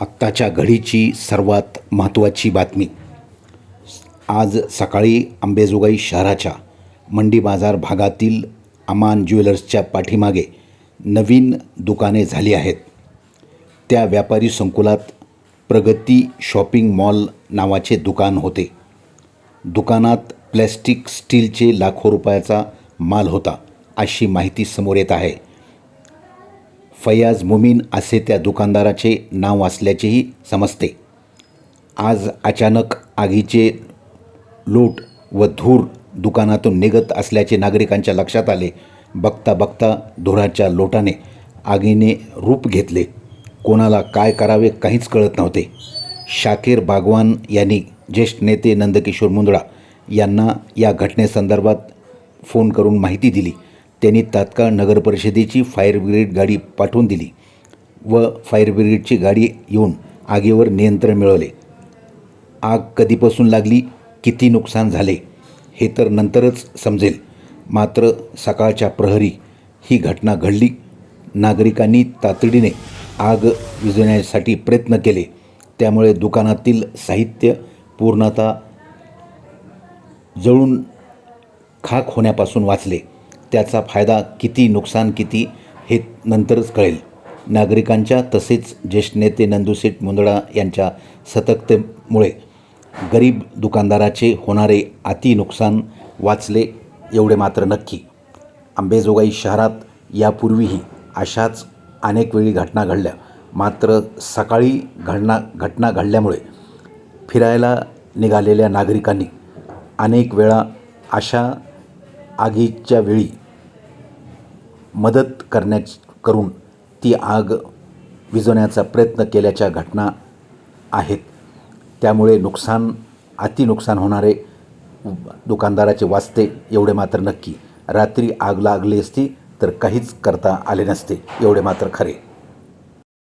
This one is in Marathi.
आत्ताच्या घडीची सर्वात महत्त्वाची बातमी. आज सकाळी अंबेजोगाई शहराच्या मंडी बाजार भागातील अमान ज्वेलर्सच्या पाठीमागे नवीन दुकाने झाली आहेत. त्या व्यापारी संकुलात प्रगती शॉपिंग मॉल नावाचे दुकान होते. दुकानात प्लॅस्टिक स्टीलचे लाखो रुपयाचा माल होता अशी माहिती समोर येत आहे. फयाज मुमीन असे त्या दुकानदाराचे नाव असल्याचेही समजते. आज अचानक आगीचे लोट व धूर दुकानातून निघत असल्याचे नागरिकांच्या लक्षात आले. बघता बघता धुराच्या लोटाने आगीने रूप घेतले. कोणाला काय करावे काहीच कळत नव्हते. शाकीर बागवान यांनी ज्येष्ठ नेते नंदकिशोर मुंदडा यांना या घटनेसंदर्भात फोन करून माहिती दिली. त्यांनी तात्काळ नगरपरिषदेची फायर ब्रिगेड गाडी पाठवून दिली व फायर ब्रिगेडची गाडी येऊन आगीवर नियंत्रण मिळवले. आग कधीपासून लागली किती नुकसान झाले हे तर नंतरच समजेल. मात्र सकाळच्या प्रहरी ही घटना घडली. नागरिकांनी तातडीने आग विझवण्यासाठी प्रयत्न केले. त्यामुळे दुकानातील साहित्य पूर्णतः जळून खाक होण्यापासून वाचले. त्याचा फायदा किती नुकसान किती हे नंतरच कळेल. नागरिकांच्या तसेच ज्येष्ठ नेते नंदुसेठ मुंदडा यांच्या सतर्कतेमुळे गरीब दुकानदाराचे होणारे अति नुकसान वाचले एवढे मात्र नक्की. आंबेजोगाई शहरात यापूर्वीही अशाच अनेक वेळी घटना घडल्या. मात्र सकाळी घडना घटना घडल्यामुळे फिरायला निघालेल्या नागरिकांनी अनेक वेळा अशा आगीच्या वेळी मदत करण्या करून ती आग विझवण्याचा प्रयत्न केल्याच्या घटना आहेत. त्यामुळे नुकसान अति नुकसान होणारे दुकानदाराचे वाचते एवढे मात्र नक्की. रात्री आग लागली असती तर काहीच करता आले नसते एवढे मात्र खरे.